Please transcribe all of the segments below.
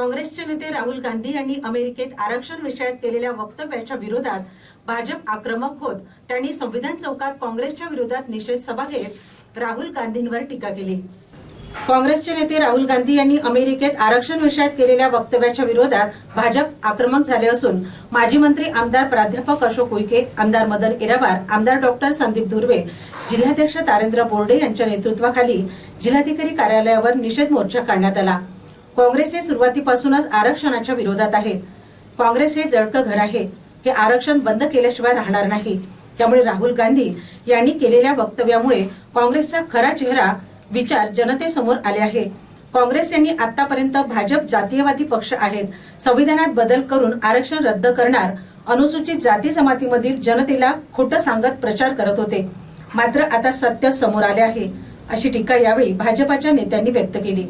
काँग्रेसचे नेते राहुल गांधी यांनी अमेरिकेत आरक्षण विषयात केलेल्या वक्तव्याच्या विरोधात भाजप आक्रमक होत त्यांनी संविधान चौकात काँग्रेसच्या विरोधात निषेध सभा घेत राहुल गांधींवर टीका केली. काँग्रेसचे नेते राहुल गांधी यांनी अमेरिकेत आरक्षण विषयात केलेल्या वक्तव्याच्या विरोधात भाजप आक्रमक झाले असून माजी मंत्री आमदार प्राध्यापक अशोक उईके आमदार मदन इरावार आमदार डॉक्टर संदीप धुर्वे जिल्हाध्यक्ष तारेंद्र बोर्डे यांच्या नेतृत्वाखाली जिल्हाधिकारी कार्यालयावर निषेध मोर्चा काढण्यात आला. काँग्रेस हे सुरुवातीपासूनच आरक्षणाच्या विरोधात आहेत. काँग्रेस हे जळकं घर आहे. हे आरक्षण बंद केल्याशिवाय राहणार नाही. त्यामुळे राहुल गांधी यांनी केलेल्या वक्तव्यामुळे काँग्रेसचा खरा चेहरा विचार जनतेसमोर आले आहे. काँग्रेस यांनी आतापर्यंत भाजप जातीयवादी पक्ष आहेत. संविधानात बदल करून आरक्षण रद्द करणार अनुसूचित जाती जमातीमधील जनतेला खोटं सांगत प्रचार करत होते. मात्र आता सत्य समोर आले आहे. अशी टीका यावेळी भाजपाच्या नेत्यांनी व्यक्त केली.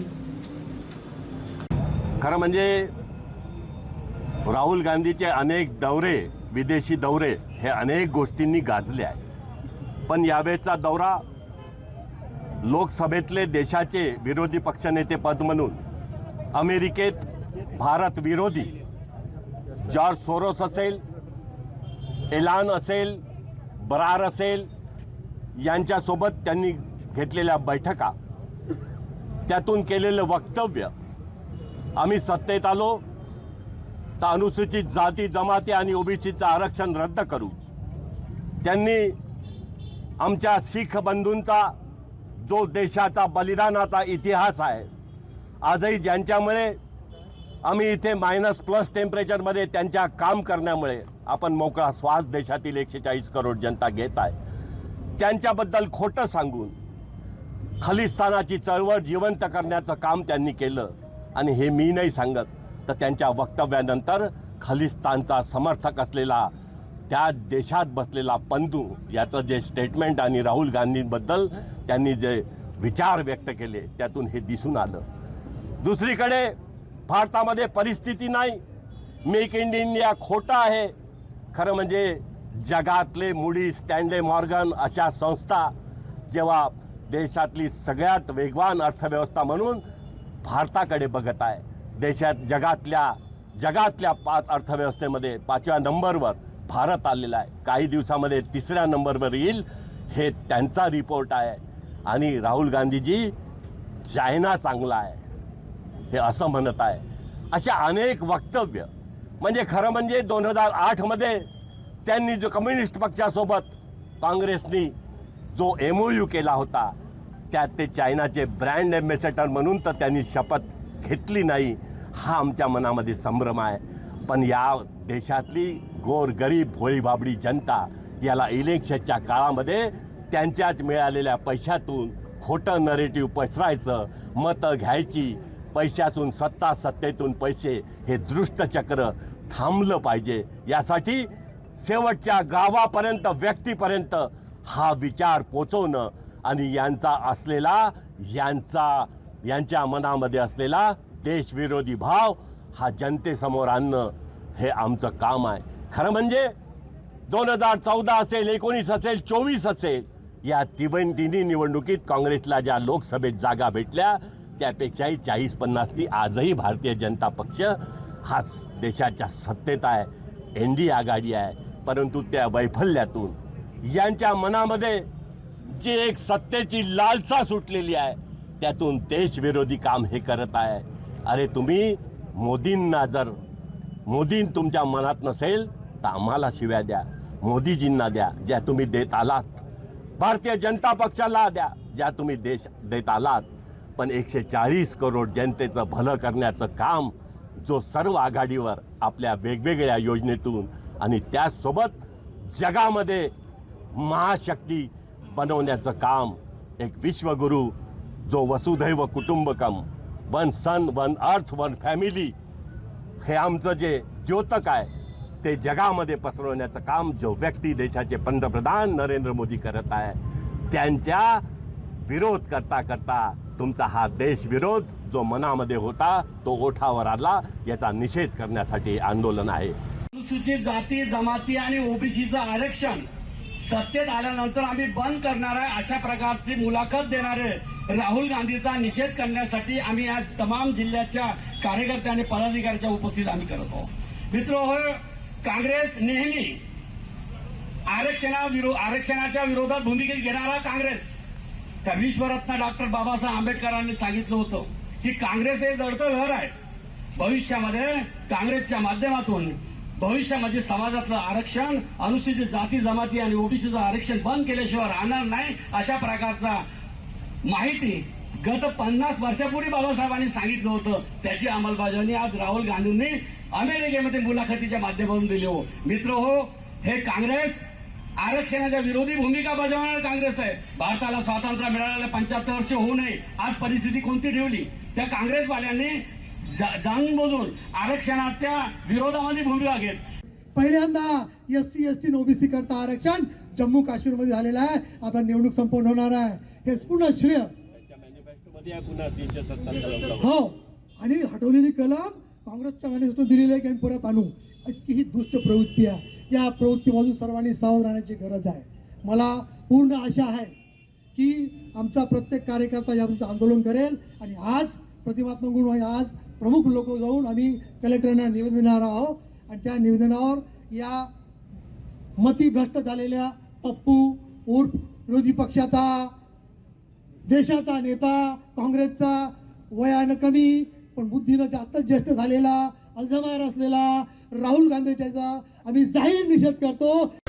खरं म्हणजे राहुल गांधीचे अनेक दौरे विदेशी दौरे हे अनेक गोष्टींनी गाजले आहे पण यावेळचा दौरा लोकसभेतले देशाचे विरोधी पक्षनेते पद म्हणून अमेरिकेत भारत विरोधी जॉर्ज सोरोस असेल एलान असेल बरार असेल यांच्यासोबत त्यांनी घेतलेल्या बैठका त्यातून केलेलं वक्तव्य आम्ही सत्तेत आलो. तर अनुसूचित जाती जमाती आणि ओबीसीचं आरक्षण रद्द करू. त्यांनी आमच्या शीख बंधूंचा जो देशाचा बलिदानाचा इतिहास आहे आजही ज्यांच्यामुळे आम्ही इथे मायनस प्लस टेम्परेचरमध्ये त्यांच्या काम करण्यामुळे आपण मोकळा श्वास देशातील एकशे चाळीस करोड जनता घेत आहे. त्यांच्याबद्दल खोटं सांगून खलिस्तानाची चळवळ जिवंत करण्याचं काम त्यांनी केलं. आणि हे मी नाही सांगत. तर त्यांच्या वक्तव्यानंतर खलिस्तानचा समर्थक असलेला त्या देशात बसलेला पंतू याचं जे स्टेटमेंट आणि राहुल गांधींबद्दल त्यांनी जे विचार व्यक्त केले त्यातून हे दिसून आलं. दुसरीकडे भारतामध्ये परिस्थिती नाही. मेक इन इंडिया खोटा आहे. खरं म्हणजे जगातले मुडी स्टँडे मॉर्गन अशा संस्था जेव्हा देशातली सगळ्यात वेगवान अर्थव्यवस्था म्हणून भारताकडे बघत आहे. देशात जगातल्या जगातल्या पाच अर्थव्यवस्थेमध्ये पाचव्या नंबरवर भारत आलेला आहे. काही दिवसामध्ये तिसऱ्या नंबरवर येईल हे त्यांचा रिपोर्ट आहे. आणि राहुल गांधीजी चायना चांगला आहे. हे असं म्हणत आहे. अशा अनेक वक्तव्य म्हणजे खरं म्हणजे दोन हजार आठमध्ये त्यांनी जो कम्युनिस्ट पक्षासोबत काँग्रेसनी जो एम ओ यू केला होता त्यात ते चायनाचे ब्रँड एम्बेसेडर म्हणून तर त्यांनी शपथ घेतली नाही. हा आमच्या मनामध्ये संभ्रम आहे. पण या देशातली गोरगरीब भोळी जनता याला इलेक्शनच्या काळामध्ये त्यांच्याच मिळालेल्या पैशातून खोटं नरेटिव्ह पसरायचं मतं घ्यायची पैशातून सत्ता सत्तेतून पैसे हे दृष्टचक्र थांबलं पाहिजे. यासाठी शेवटच्या गावापर्यंत व्यक्तीपर्यंत हा विचार पोचवणं आणि यांचा असलेला यांचा यांच्या मनामध्ये असलेला देशविरोधी भाव हा जनतेसमोर आणणं हे आमचं काम आहे. खरं म्हणजे दोन हजार चौदा असेल एकोणीस असेल चोवीस असेल या तिबन तिन्ही निवडणुकीत काँग्रेसला ज्या लोकसभेत जागा भेटल्या त्यापेक्षाही चाळीस पन्नासनी आजही भारतीय जनता पक्ष हा देशाच्या सत्तेत आहे एन डी आघाडी आहे. परंतु त्या वैफल्यातून यांच्या मनामध्ये जी एक सत्तेची लालसा सुटलेली आहे त्यातून देशविरोधी काम हे करत आहे. अरे तुम्ही मोदींना जर मोदीं तुमच्या मनात नसेल तर आम्हाला शिव्या द्या. मोदीजींना द्या ज्या तुम्ही देत आलात. भारतीय जनता पक्षाला द्या ज्या तुम्ही देश देत आलात. पण एकशे चाळीस करोड जनतेचं भलं करण्याचं काम जो सर्व आघाडीवर आपल्या वेगवेगळ्या योजनेतून आणि त्याचसोबत जगामध्ये महाशक्ती बनवण्याचं काम एक विश्वगुरू जो वसुधैव कुटुंबकम one sun one earth one family हे आमचं जे द्योतक आहे ते जगामध्ये पसरवण्याचं काम जो व्यक्ती देशाचे पंतप्रधान नरेंद्र मोदी करत आहे त्यांच्या विरोध करता करता तुमचा हा देशविरोध जो मनामध्ये होता तो ओठावर आला याचा निषेध करण्यासाठी आंदोलन आहे. अनुसूचित जाती जमाती आणि ओबीसीचं आरक्षण सत्तेत आल्यानंतर आम्ही बंद करणार आहे अशा प्रकारची मुलाखत देणारे राहुल गांधीचा निषेध करण्यासाठी आम्ही या तमाम जिल्ह्याच्या कार्यकर्त्या आणि पदाधिकाऱ्यांच्या उपस्थित आम्ही करत आहोत. मित्र हो काँग्रेस नेहमी आरक्षणा विरो आरक्षणाच्या विरोधात भूमिका घेणारा काँग्रेस. त्या विश्वरत्न डॉक्टर बाबासाहेब आंबेडकरांनी सांगितलं होतं की काँग्रेस हे जडतं घर आहे. भविष्यामध्ये काँग्रेसच्या माध्यमातून भविष्यामध्ये समाजातलं आरक्षण अनुसूचित जाती जमाती आणि ओबीसीचं आरक्षण बंद केल्याशिवाय राहणार नाही अशा प्रकारचा माहिती गत पन्नास वर्षापूर्वी बाबासाहेबांनी सांगितलं होतं. त्याची अंमलबजावणी आज राहुल गांधींनी अमेरिकेमध्ये मुलाखतीच्या माध्यमातून दिली हो. मित्र हो हे काँग्रेस आरक्षणाच्या विरोधी भूमिका बजावणार काँग्रेस आहे. भारताला स्वातंत्र्य मिळालेलं पंच्याहत्तर वर्ष होऊ नये. आज परिस्थिती कोणती ठेवली? त्या काँग्रेसवाल्यांनी जाणून बुजून आरक्षणाच्या विरोधामध्ये भूमिका घेत. पहिल्यांदा S C S T OBC करता आरक्षण जम्मू काश्मीरमध्ये झालेलं आहे. आता निवडणूक संपन्न होणार आहे. हे पूर्ण श्रेय. हो. आणि हटवलेली कलम काँग्रेसच्या मॅनिफेस्टो दिलेली आहे की आम्ही परत आणू. इतकी ही दुष्ट प्रवृत्ती आहे. या प्रवृत्तीपासून सर्वांनी सावध राहण्याची गरज आहे. मला पूर्ण आशा आहे की आमचा प्रत्येक कार्यकर्ता याबद्दल आंदोलन करेल आणि आज प्रतिमात्मक गुण आज प्रमुख लोक जाऊन आम्ही कलेक्टरांना निवेदन देणार आहोत आणि त्या निवेदनावर या मतीभ्रष्ट झालेल्या पप्पू उर्फ विरोधी पक्षाचा देशाचा नेता काँग्रेसचा वयानं कमी पण बुद्धीनं जास्त ज्येष्ठ झालेला अल्झमायर असलेला राहुल गांधीच्या आम्ही जाहीर निषेध करतो.